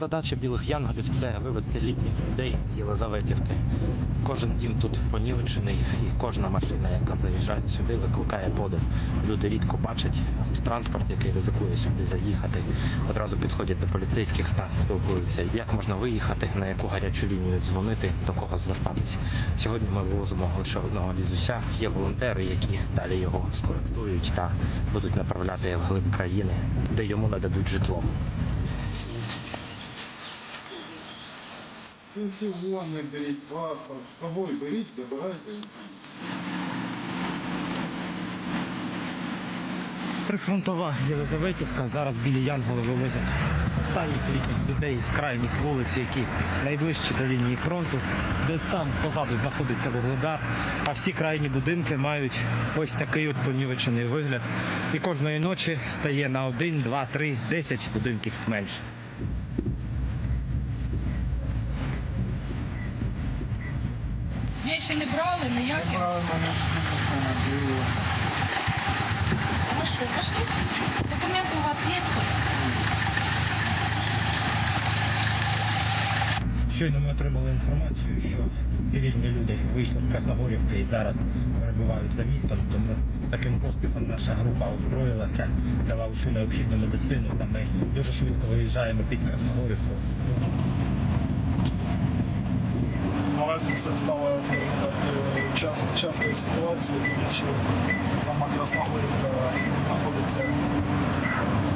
Задача білих янголів це вивезти літніх людей з Єлизаветівки. Кожен дім тут понівечений, і кожна машина, яка заїжджає сюди, викликає подив. Люди рідко бачать автотранспорт, який ризикує сюди заїхати. Одразу підходять до поліцейських та спілкуються, як можна виїхати, на яку гарячу лінію дзвонити, до кого звертатися. Сьогодні ми вивозимо лише одного дідуся. Є волонтери, які далі його скоректують та будуть направляти в глиб країни, де йому нададуть житло. Пенсіони беріть, паспорт, з собою беріть, забирайте. Прифронтова Єлизаветівка. Зараз білі янголи вивозять останніх літніх людей з крайніх вулиць, які найближчі до лінії фронту. Десь там позаду знаходиться Вугледар, а всі крайні будинки мають ось такий от понівечений вигляд. І кожної ночі стає на один, два, три, десять будинків менше. Я ще не брали ніяких. Хорошо, пошли. Документи у вас є? Щойно ми отримали інформацію, що цивільні люди вийшли з Красногорівки і зараз перебувають за містом. Тому таким поспіхом наша група озброїлася, взяла усю необхідну медицину. Та ми дуже швидко виїжджаємо під Красногорівку. Наразі це стало, скажімо так, е, час, частою ситуацією, тому що сама Красногорівка знаходиться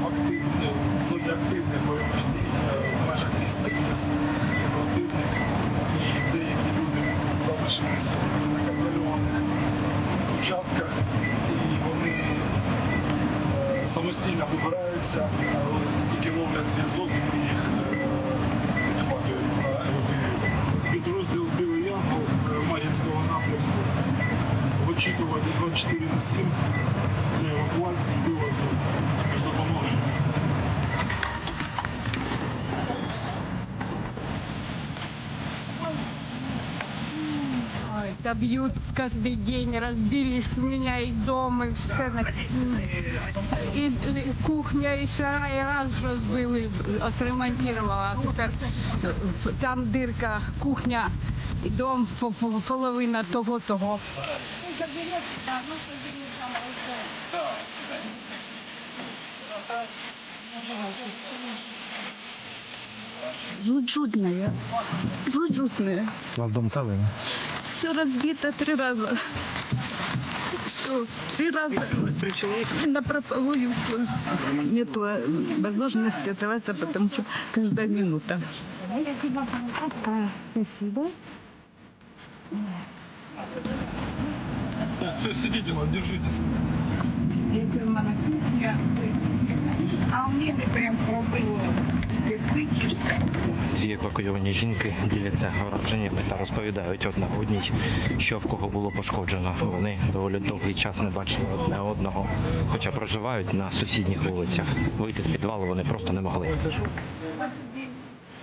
в активні, в зоні активних бойових дій е, в межах міста є є противник, і деякі люди залишилися на контрольованих участках, і вони е, самостійно вибираються, тільки ловлять зв'язок, ми їх 24 на 7 для евакуації вивозу також допомоги. Ой, да бьют каждый день, разбили у меня и дом, и все. И, и кухня, и сарай раз разбили, отремонтировала. А тепер там дырка, кухня, і дом, по- по- половина того-того. Жутная, жутная. У вас дом целый? Все разбито три раза. Все, три раза. На прополую все. Нету э, возможности оставаться, потому что каждая минута. Спасибо. Все, сидите, ладно, держитесь. Это в мене кухня. А у мене прям пробило. Дві евакуйовані жінки діляться враженнями та розповідають одна одній, що в кого було пошкоджено. Вони доволі довгий час не бачили одне одного, хоча проживають на сусідніх вулицях. Вийти з підвалу вони просто не могли.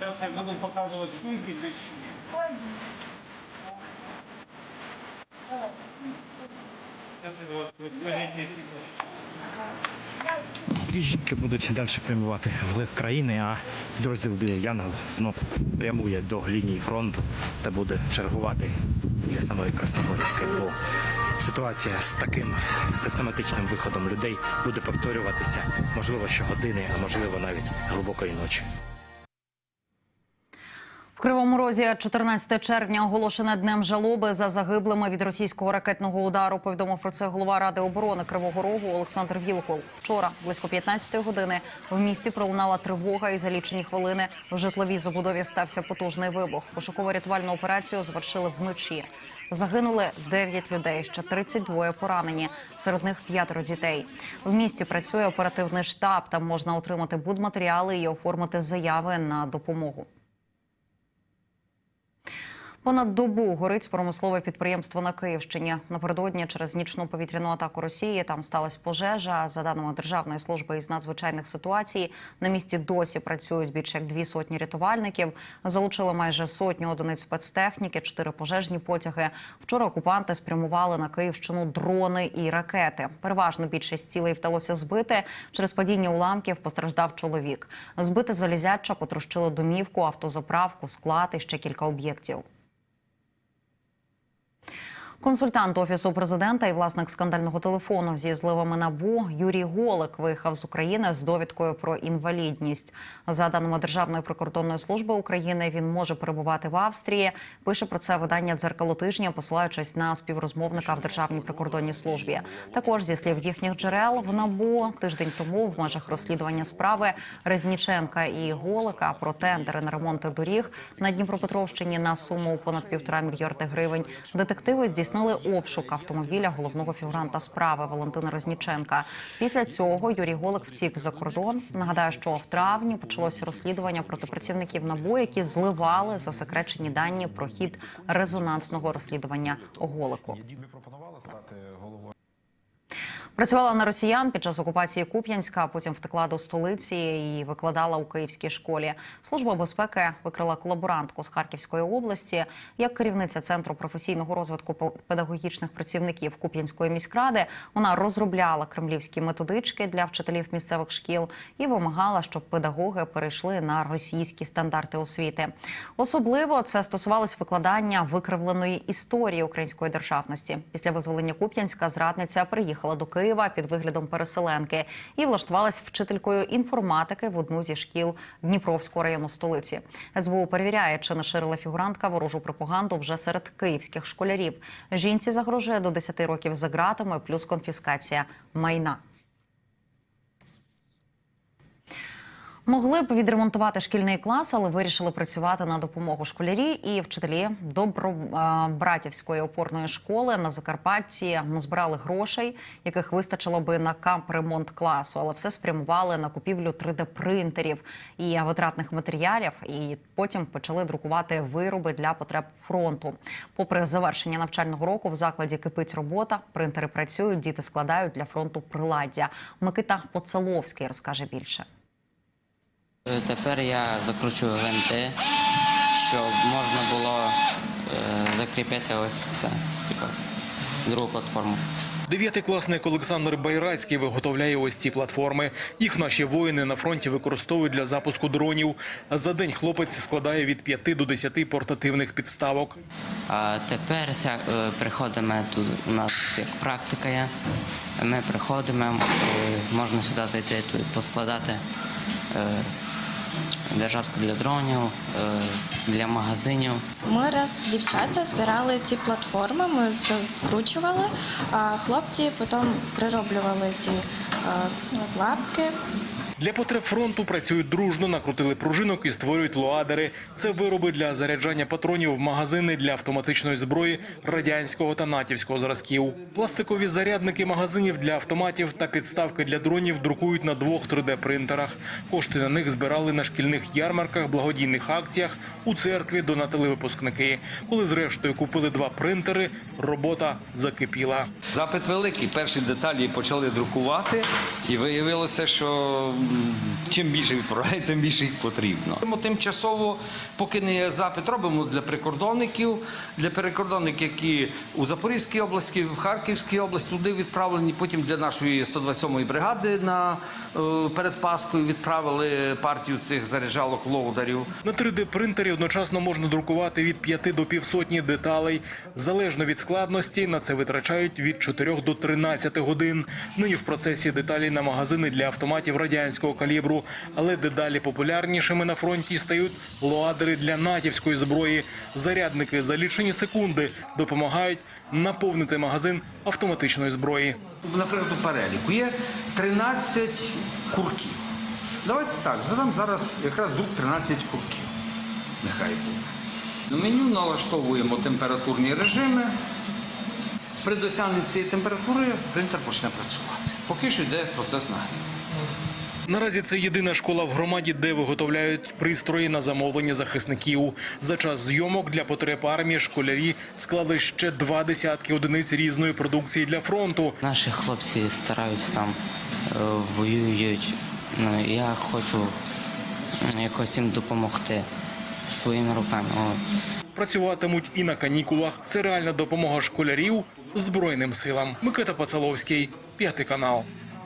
Зараз я буду показувати сумки. Дві жінки будуть далі прямувати в глиб країни, а підрозділ біля Янгол знов прямує до лінії фронту та буде чергувати біля самої Красногорівки. Бо ситуація з таким систематичним виходом людей буде повторюватися, можливо, щогодини, а можливо навіть глибокої ночі. В Кривому Розі 14 червня оголошене днем жалоби за загиблими від російського ракетного удару. Повідомив про це голова ради оборони Кривого Рогу Олександр Вілкул. Вчора близько 15 години в місті пролунала тривога, і за лічені хвилини в житловій забудові стався потужний вибух. Пошуково-рятувальну операцію завершили вночі. Загинули 9 людей, ще 32 поранені. Серед них п'ятеро дітей. В місті працює оперативний штаб. Там можна отримати будматеріали і оформити заяви на допомогу. Понад добу горить промислове підприємство на Київщині. Напередодні через нічну повітряну атаку Росії там сталася пожежа. За даними Державної служби із надзвичайних ситуацій, на місці досі працюють більше як дві сотні рятувальників. Залучили майже сотню одиниць спецтехніки, чотири пожежні потяги. Вчора окупанти спрямували на Київщину дрони і ракети. Переважно більшість цілей вдалося збити. Через падіння уламків постраждав чоловік. Збите залізяча потрощило домівку, автозаправку, склад і ще кілька об'єктів. Консультант офісу президента і власник скандального телефону зі зливами набу Юрій Голик виїхав з України з довідкою про інвалідність. За даними Державної прикордонної служби України, він може перебувати в Австрії. Пише про це видання дзеркало тижня, посилаючись на співрозмовника в державній прикордонній службі. Також зі слів їхніх джерел в набу тиждень тому в межах розслідування справи Резніченка і Голика про тендери на ремонти доріг на Дніпропетровщині на суму понад півтора мільярди гривень. Детективи здійснили обшук автомобіля головного фігуранта справи Валентина Розніченка. Після цього Юрій Голик втік за кордон. Нагадаю, що в травні почалося розслідування проти працівників НАБУ, які зливали засекречені дані про хід резонансного розслідування Голику. Стати головою? Працювала на росіян під час окупації Куп'янська, потім втекла до столиці і викладала у київській школі. Служба безпеки викрила колаборантку з Харківської області. Як керівниця центру професійного розвитку педагогічних працівників Куп'янської міськради, вона розробляла кремлівські методички для вчителів місцевих шкіл і вимагала, щоб педагоги перейшли на російські стандарти освіти. Особливо це стосувалось викладання викривленої історії української державності. Після визволення Куп'янська зрадниця приїхала до Києва під виглядом переселенки і влаштувалась вчителькою інформатики в одну зі шкіл Дніпровського району столиці. СБУ перевіряє, чи наширила фігурантка ворожу пропаганду вже серед київських школярів. Жінці загрожує до 10 років за ґратами плюс конфіскація майна. Могли б відремонтувати шкільний клас, але вирішили працювати на допомогу школярі і вчителі Добробратівської опорної школи на Закарпатті назбирали грошей, яких вистачило би на камп-ремонт класу, але все спрямували на купівлю 3D-принтерів і витратних матеріалів. І потім почали друкувати вироби для потреб фронту. Попри завершення навчального року, в закладі кипить робота. Принтери працюють, діти складають для фронту приладдя. Микита Поцеловський розкаже більше. Е, Тепер я закручую гвинти, щоб можна було е, закріпити ось це, типу, другу платформу. Дев'ятикласник Олександр Байрацький виготовляє ось ці платформи. Їх наші воїни на фронті використовують для запуску дронів. За день хлопець складає від 5 до 10 портативних підставок. А тепер е, приходимо тут. У нас як практика є. Ми приходимо, можна сюди зайти, тут поскладати держатку для дронів, е, для магазинів. Ми раз дівчата збирали ці платформи, ми все скручували, а хлопці потім прироблювали ці е, лапки. Для потреб фронту працюють дружно, накрутили пружинок і створюють лоадери. Це вироби для заряджання патронів в магазини для автоматичної зброї радянського та натівського зразків. Пластикові зарядники магазинів для автоматів та підставки для дронів друкують на двох 3D-принтерах. Кошти на них збирали на шкільних ярмарках, благодійних акціях, у церкві донатили випускники. Коли зрештою купили два принтери, робота закипіла. Запит великий. Перші деталі почали друкувати, і виявилося, що чим більше відправляють, тим більше їх потрібно. Ми тимчасово, поки не є запит, робимо для прикордонників, для прикордонників, які у Запорізькій області, в Харківській області туди відправлені. Потім для нашої 127-ї бригади на е, перед Паскою відправили партію цих заряджалок лоударів. На 3D-принтері одночасно можна друкувати від 5 до півсотні деталей. Залежно від складності, на це витрачають від 4 до 13 годин. Нині в процесі деталі на магазини для автоматів радянського калібру. Але дедалі популярнішими на фронті стають лоадери для натівської зброї. Зарядники за лічені секунди допомагають наповнити магазин автоматичної зброї. Наприклад, у переліку є 13 курків. Давайте так, задам зараз якраз друк 13 курків. Нехай буде. На меню налаштовуємо температурні режими. При досягненні цієї температури принтер почне працювати. Поки що йде процес нагріву. Наразі це єдина школа в громаді, де виготовляють пристрої на замовлення захисників. За час зйомок для потреб армії школярі склали ще два десятки одиниць різної продукції для фронту. Наші хлопці стараються там, е, воюють. Ну, я хочу якось їм допомогти своїми руками. Працюватимуть і на канікулах. Це реальна допомога школярів Збройним силам. Микита Пацаловський, п'ятий канал.